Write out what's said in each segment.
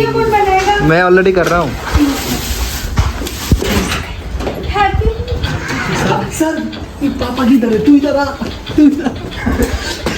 Video कौन बनाएगा? मैं ऑलरेडी कर रहा हूँ। सर पापा की तरह तू इधर आ तू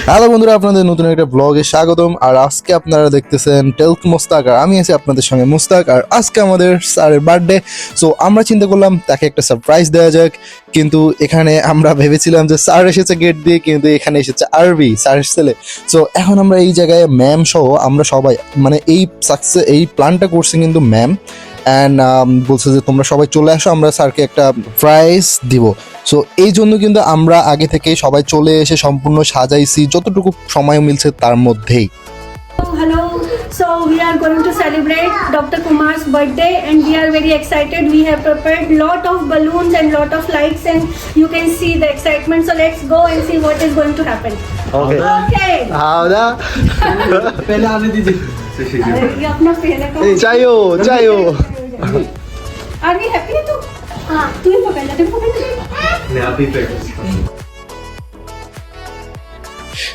হ্যালো বন্ধুরা, আপনাদের নতুন একটা ব্লগে স্বাগতম। আর আজকে আপনারা দেখতেছেন টেলক মুস্তাক, আর আমি আছি আপনাদের সঙ্গে মুস্তাক। আর আজকে আমাদের স্যারের বার্থডে সো আমরা চিন্তা করলাম তাকে একটা সারপ্রাইজ দেওয়া যাক। কিন্তু এখানে আমরা ভেবেছিলাম যে স্যার এসেছে গেট দিয়ে, কিন্তু এখানে এসেছে আরবি স্যার ছেলে। সো এখন আমরা এই জায়গায় ম্যাম সহ আমরা সবাই মানে এই সাকসেস এই প্ল্যানটা করছি কিন্তু ম্যাম অ্যান্ড বলছে যে তোমরা সবাই চলে আসো আমরা স্যারকে একটা প্রাইজ দিব সো এই জন্য কিন্তু আমরা আগে থেকে সবাই চলে এসে সম্পূর্ণ সাজাইছি যতটুকু সময় মিলছে তার মধ্যেই Hello. So we are going to celebrate Dr. Kumar's birthday and we are very excited. We have prepared lot of balloons and lot of lights and you can see the excitement. So let's go and see what is going to happen. Okay Okay. হাওদা पहले आने दीजिए अरे, ये अपना पहले का চাইও চাইও Are we happy है तू? हाँ तू ही पकड़ ले तू पकड़ ले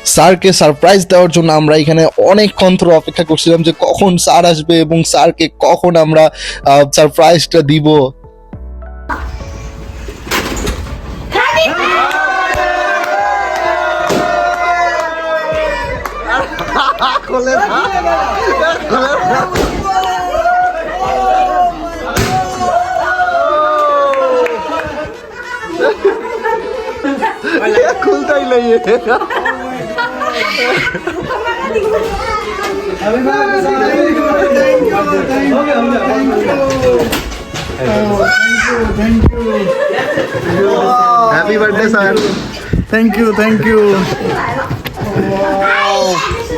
স্যারকে সারপ্রাইজ দেওয়ার জন্য আমরা এখানে অনেকক্ষণ ধরে অপেক্ষা করছিলাম যে কখন স্যার আসবে এবং স্যারকে কখন আমরা সারপ্রাইজটা দিব খুলতাই टाइल है ये happy birthday sir thank you thank you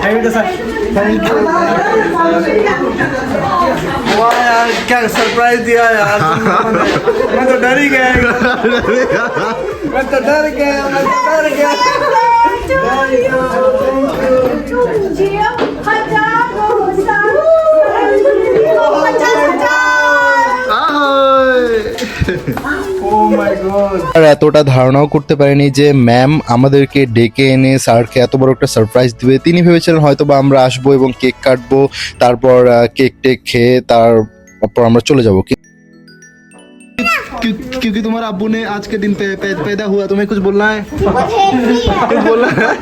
happy birthday sir thank you वाह यार क्या सरप्राइज दिया यार तुम लोगों ने। मैं तो डर ही गया मैं तो डर गया मैं तो डर गया এতটা ধারণাও করতে পারেনি যে ম্যাম আমাদেরকে ডেকে এনে স্যারকে এত বড় একটা সারপ্রাইজ দিবে তিনি ভেবেছিলেন হয়তো বা আমরা আসবো এবং কেক কাটবো তারপর কেক টেক খেয়ে তারপর আমরা চলে যাবো क्योंकि तुम्हारा अब्बू ने आज के दिन पे, पे, पैदा हुआ तुम्हें कुछ बोलना है कुछ बोलना है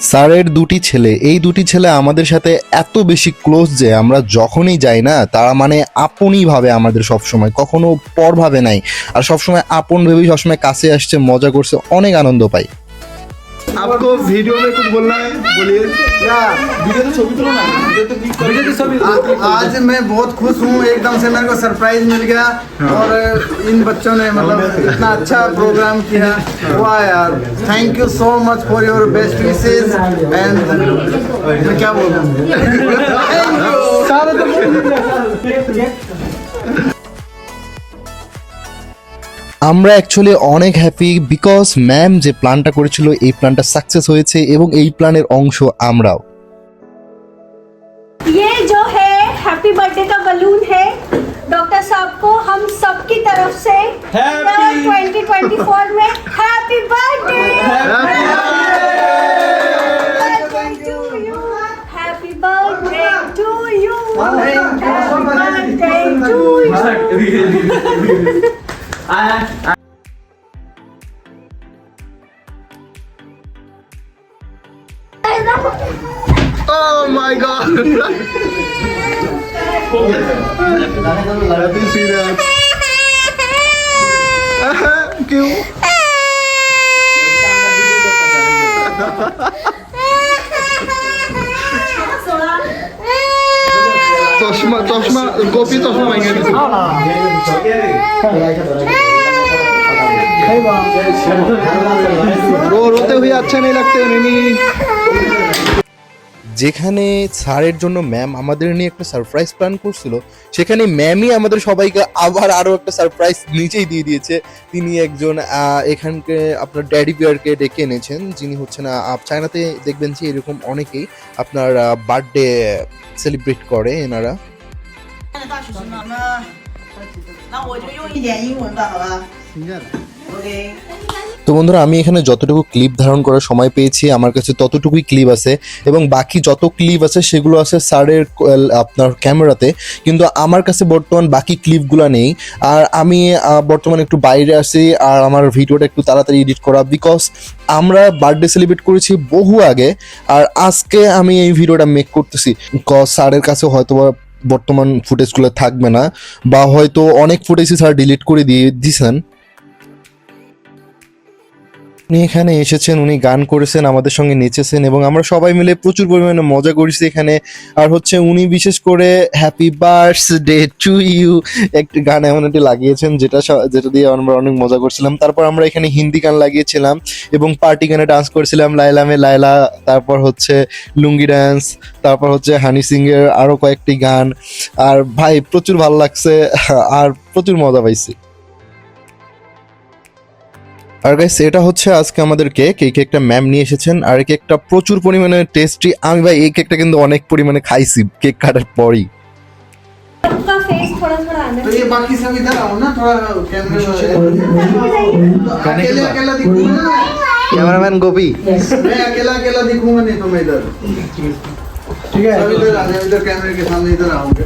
স্যারের দুটি ছেলে। এই দুটি ছেলে আমাদের সাথে এত বেশি ক্লোজ যে আমরা যখনই যাই না, তারা মানে আপনই ভাবে আমাদের সবসময়, কখনো পর ভাবে নাই। আর সবসময় আপন ভেবেই সবসময় কাছে আসছে, মজা করছে, অনেক আনন্দ পাই आपको वीडियो में कुछ बोलना है? बोलिए। आ- आज मैं बहुत खुश हूँ। एकदम से मेरे को सरप्राइज़ मिल गया। और इन बच्चों ने मतलब इतना अच्छा प्रोग्राम किया। वाह यार। Thank you so much for your best wishes and मैं क्या बोलूँ? थैंक यू सारे तो আমরা অ্যাকচুয়ালি অনেক হ্যাপি বিকজ ম্যাম যে প্ল্যানটা করেছিল এই প্ল্যানটা সাকসেস হয়েছে এবং এই প্ল্যানের অংশ আমরাও ये जो है हैप्पी बर्थडे का बलून है डॉक्टर साहब को हम सबकी तरफ से ट्वेंटी ट्वेंटी फोर में happy birthday happy birthday to you happy birthday to you 哎哎。Oh my god! Let me see that. Ah, cute. Toshma, Toshma, copy Toshma, my guy. যেখানে স্যারের জন্য ম্যাম আমাদের নিয়ে একটা সারপ্রাইজ প্ল্যান করছিল, সেখানে ম্যামই আমাদের সবাইকে আবার আরও একটা সারপ্রাইজ নিজেই দিয়ে দিয়েছে। তিনি একজন এখানকে আপনার ড্যাডি বিয়ারকে ডেকে এনেছেন, যিনি হচ্ছে না চায়নাতে দেখবেন যে এরকম অনেকেই আপনার বার্থডে সেলিব্রেট করে এনারা। 那那我就用一点英文吧，好吧？OK。 তো বন্ধুরা আমি এখানে যতটুকু ক্লিপ ধারণ করার সময় পেয়েছি আমার কাছে ততটুকুই ক্লিপ আছে এবং বাকি যত ক্লিপ আছে সেগুলো আছে স্যারের আপনার ক্যামেরাতে কিন্তু আমার কাছে বর্তমান বাকি ক্লিপগুলো নেই আর আমি আহ, বর্তমানে একটু বাইরে আছি আর আমার ভিডিওটা একটু তাড়াতাড়ি এডিট করা বিকজ আমরা বার্থডে সেলিব্রেট করেছি বহু আগে আর আজকে আমি এই ভিডিওটা মেক করতেছি বিকজ স্যারের কাছে হয়তো বা বর্তমান ফুটেজগুলো থাকবে না বা হয়তো অনেক ফুটেজই স্যার ডিলিট করে দিয়ে দিয়েছেন উনি এখানে এসেছেন, উনি গান করেছেন, আমাদের সঙ্গে নেচেছেন এবং আমরা সবাই মিলে প্রচুর পরিমাণে মজা করেছি এখানে। আর হচ্ছে উনি বিশেষ করে হ্যাপি বার্থডে টু ইউ একটি গান এমন একটি লাগিয়েছেন যেটা যেটা দিয়ে আমরা অনেক মজা করছিলাম। তারপর আমরা এখানে হিন্দি গান লাগিয়েছিলাম এবং পার্টি গানে ডান্স করেছিলাম লাইলা মে লাইলা তারপর হচ্ছে লুঙ্গি ডান্স তারপর হচ্ছে হানি সিং এর আরও কয়েকটি গান। আর ভাই, প্রচুর ভালো লাগছে, আর প্রচুর মজা পাইছি। আর গাইস এটা হচ্ছে আজকে আমাদের কেক এই কেকটা ম্যাম নিয়ে এসেছেন আর এই কেকটা প্রচুর পরিমাণে টেস্টি আমি ভাই এই কেকটা কিন্তু অনেক পরিমাণে খাইছি কেক কাটার পরই सबका फेस थोड़ा थोड़ा आना तो ये बाकी सब इधर आओ ना थोड़ा कैमरे अकेले अकेला दिखूंगा ना ক্যামেরাম্যান গোপী मैं अकेला अकेला दिखूंगा नहीं तो मैं इधर ठीक है सब इधर आ जाओ इधर कैमरे के सामने इधर आओगे